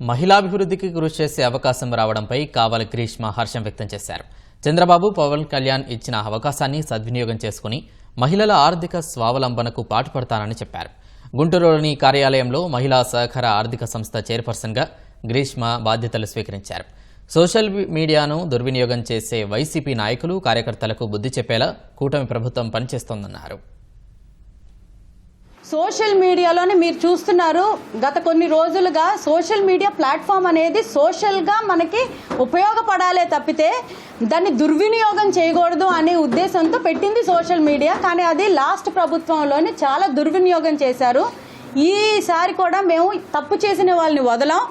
మహిళాభివృద్ధికి కృషి చేసే అవకాశం రావడంపై కావల గ్రీష్మ హర్షం వ్యక్తం చేశారు. చంద్రబాబు పవన్ కళ్యాణ్ ఇచ్చిన అవకాశాన్ని సద్వినియోగం చేసుకుని మహిళల ఆర్థిక స్వావలంబనకు పాటుపడతానని చెప్పారు. గుంటూరులోని కార్యాలయంలో మహిళా సహకార ఆర్థిక సంస్థ చైర్పర్సన్గా గ్రీష్మ బాధ్యతలు స్వీకరించారు. సోషల్ మీడియాను దుర్వినియోగం చేసే వైసీపీ నాయకులు కార్యకర్తలకు బుద్ధి చెప్పేలా కూటమి ప్రభుత్వం పనిచేస్తోందన్నారు. సోషల్ మీడియాలోనే మీరు చూస్తున్నారు. గత కొన్ని రోజులుగా సోషల్ మీడియా ప్లాట్ఫామ్ అనేది సోషల్గా మనకి ఉపయోగపడాలే తప్పితే దాన్ని దుర్వినియోగం చేయకూడదు అనే ఉద్దేశంతో పెట్టింది సోషల్ మీడియా. కానీ అది లాస్ట్ ప్రభుత్వంలోనే చాలా దుర్వినియోగం చేశారు. ఈసారి కూడా మేము తప్పు చేసిన వాళ్ళని వదలం.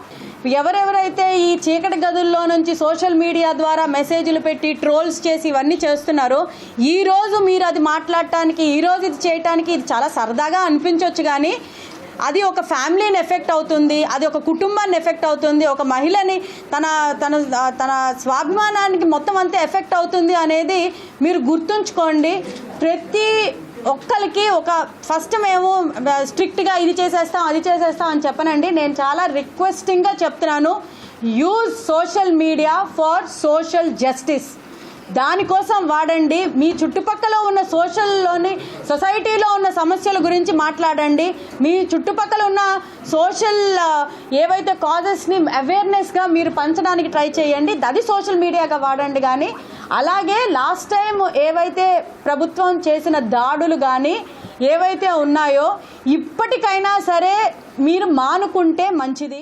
ఎవరెవరైతే ఈ చీకటి గదుల్లో నుంచి సోషల్ మీడియా ద్వారా మెసేజ్లు పెట్టి ట్రోల్స్ చేసి ఇవన్నీ చేస్తున్నారో ఈ రోజు మీరు అది మాట్లాడటానికి ఈ రోజు ఇది చేయటానికి ఇది చాలా సరదాగా అనిపించవచ్చు కానీ అది ఒక ఫ్యామిలీని ఎఫెక్ట్ అవుతుంది అది ఒక కుటుంబాన్ని ఎఫెక్ట్ అవుతుంది ఒక మహిళని తన తన తన స్వాభిమానానికి మొత్తం అంతా ఎఫెక్ట్ అవుతుంది అనేది మీరు గుర్తుంచుకోండి. ప్రతి ఒక్కరికి ఒక ఫస్ట్ మేము స్ట్రిక్ట్గా ఇది చేసేస్తాం అది చేసేస్తాం అని చెప్పనండి. నేను చాలా రిక్వెస్టింగ్గా చెప్తున్నాను. Use social media for social justice దానికోసం వాడండి. మీ చుట్టుపక్కల ఉన్న సోషల్లోని సొసైటీలో ఉన్న సమస్యల గురించి మాట్లాడండి. మీ చుట్టుపక్కల ఉన్న సోషల్ ఏవైతే కాజెస్ని అవేర్నెస్గా మీరు పంచడానికి ట్రై చేయండి అది సోషల్ మీడియాగా వాడండి కానీ అలాగే లాస్ట్ టైం ఏవైతే ప్రభుత్వం చేసిన దాడులు కానీ ఏవైతే ఉన్నాయో ఇప్పటికైనా సరే మీరు మానుకుంటే మంచిది.